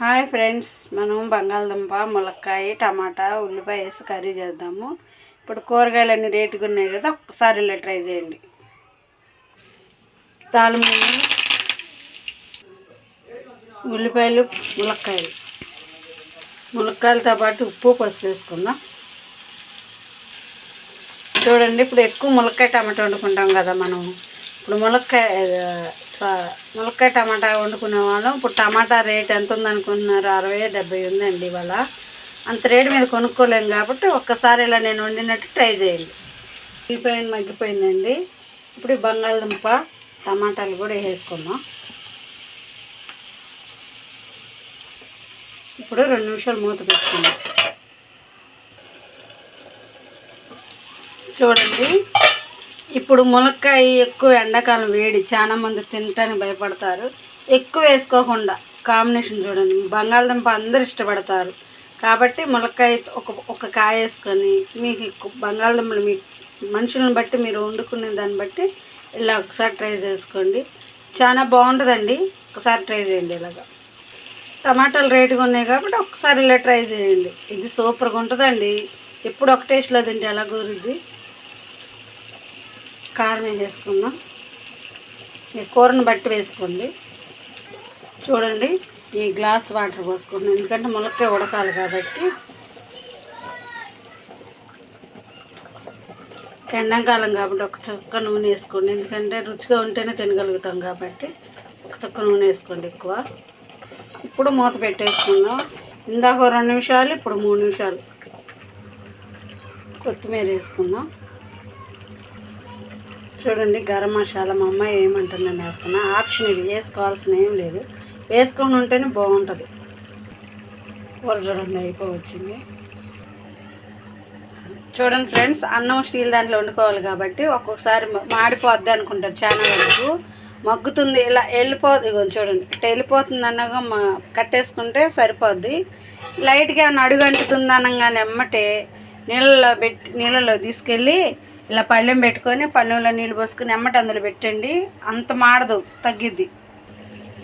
Hi friends మనం బంగాళదుంప ములక్కాయ టమాటా ఉల్లిపాయ వేసి కర్రీ చేద్దాము. ఇప్పుడు కూరగాయలు రేటుగా ఉన్నాయి కదా ఒక్కసారి ఇలా ట్రై చేయండి. తాలింపు ఉల్లిపాయలు ములక్కాయలు. ములక్కాయలతో పాటు ఉప్పు పసుపు వేసుకుందాం. చూడండి ఇప్పుడు ఎక్కువ ములక్కాయ టమాటా వండుకుంటాం కదా మనం. ఇప్పుడు ములక్కాయ సా- ములక్కాయ టమాటా వండుకునే వాళ్ళం. ఇప్పుడు టమాటా రేట్ ఎంత ఉందనుకుంటున్నారు అరవై డెబ్బై ఉందండి ఇవాళ. అంత రేటు మీద కొనుక్కోలేం కాబట్టి ఒక్కసారి ఇలా నేను వండినట్టు ట్రై చేయండి. ఉల్లిపాయ మగ్గిపోయిందండి. ఇప్పుడు ఈ బంగాళదుంప టమాటాలు కూడా వేసుకుందాం ఇప్పుడు రెండు నిమిషాలు మూత పెట్టుకుందాం. చూడండి. ఇప్పుడు మునక్కాయ ఎక్కువ ఎండాకాలం వేడి చాలా మంది తినటానికి భయపడతారు. ఎక్కువ వేసుకోకుండా కాంబినేషన్ చూడండి. బంగాళదుంప అందరు ఇష్టపడతారు. కాబట్టి మునక్కాయ ఒక ఒక కాయ వేసుకొని మీకు బంగాళదుంపలు మీ మనుషులను బట్టి మీరు వండుకునే దాన్ని బట్టి ఇలా ఒకసారి ట్రై చేసుకోండి. చాలా బాగుంటుందండి. ఒకసారి ట్రై చేయండి ఇలాగా. టమాటాలు రేటుగా ఉన్నాయి కాబట్టి ఒకసారి ఇలా ట్రై చేయండి. ఇది సూపర్గా ఉంటుందండి. ఎప్పుడు ఒక టేస్ట్లో తింటే ఎలా కుదిరిద్ది? కారం వేసుకుందాం. ఈ కూరను బట్టి వేసుకోండి. చూడండి ఈ గ్లాస్ వాటర్ పోసుకోండి ఎందుకంటే ములక్కాయ ఉడకాలి కాబట్టి. ఎండాకాలం కాబట్టి ఒక చుక్క నూనె వేసుకోండి. ఎందుకంటే రుచిగా ఉంటేనే తినగలుగుతాం కాబట్టి ఒక చుక్క నూనె వేసుకోండి ఎక్కువ. ఇప్పుడు మూత పెట్టేసుకుందాం. ఇందాక రెండు నిమిషాలు ఇప్పుడు మూడు నిమిషాలు కొత్తిమీర వేసుకుందాం. చూడండి గరం మసాలా మా అమ్మాయి ఏమంటుందని వేస్తున్నా. ఆప్షన్ ఇది వేసుకోవాల్సిన ఏం లేదు. వేసుకొని ఉంటేనే బాగుంటుంది. కూర చూడండి అయిపోవచ్చింది. చూడండి ఫ్రెండ్స్ అన్నం స్టీల్ దాంట్లో వండుకోవాలి కాబట్టి ఒక్కొక్కసారి మాడిపోద్ది అనుకుంటారు చాలా వరకు మగ్గుతుంది ఇలా వెళ్ళిపోద్ది చూడండి ఇట్లా వెళ్ళిపోతుంది అనగా మా కట్టేసుకుంటే సరిపోద్ది. లైట్గా ఏమైనా అడుగు అంటుతుంది అనగానే ఎమ్మటే నీళ్ళలో పెట్టి నీళ్ళలో తీసుకెళ్ళి ఇలా పళ్ళెం పెట్టుకొని పళ్ళెంలో నీళ్ళు పోసుకుని ఎమ్మటి అందులో పెట్టండి. అంత మాడదు తగ్గిద్ది.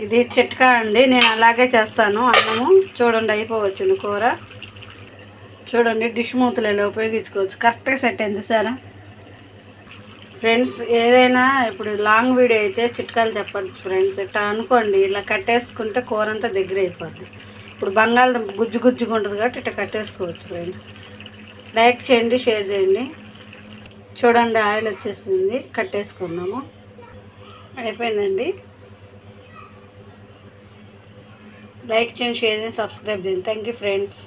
ఇది చిట్కా అండి నేను అలాగే చేస్తాను అన్నము. చూడండి అయిపోవచ్చింది కూర. చూడండి డిష్ మూతలు ఇలా ఉపయోగించుకోవచ్చు. కరెక్ట్గా సెట్ అయింది సారా ఫ్రెండ్స్ ఏదైనా ఇప్పుడు లాంగ్ వీడియో అయితే చిట్కాలు చెప్పచ్చు ఫ్రెండ్స్. ఇట్లా అనుకోండి ఇలా కట్టేసుకుంటే కూర అంతా దగ్గర అయిపోద్ది. ఇప్పుడు బంగాళదుంప గుజ్జు గుజ్జుగా ఉంటుంది కాబట్టి ఇట్లా కట్టేసుకోవచ్చు ఫ్రెండ్స్. లైక్ చేయండి షేర్ చేయండి. చూడండి ఆయిల్ వచ్చేసింది. కట్టేసుకుందాము. అయిపోయిందండి. లైక్ చేయండి షేర్ చేయండి సబ్స్క్రైబ్ చేయండి. Thank you friends